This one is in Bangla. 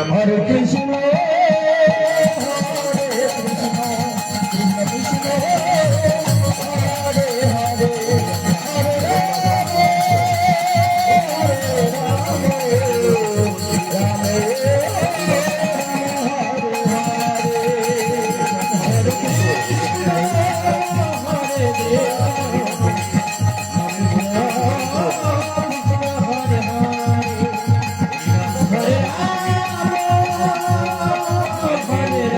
আমার কৃষ্ণ Yeah.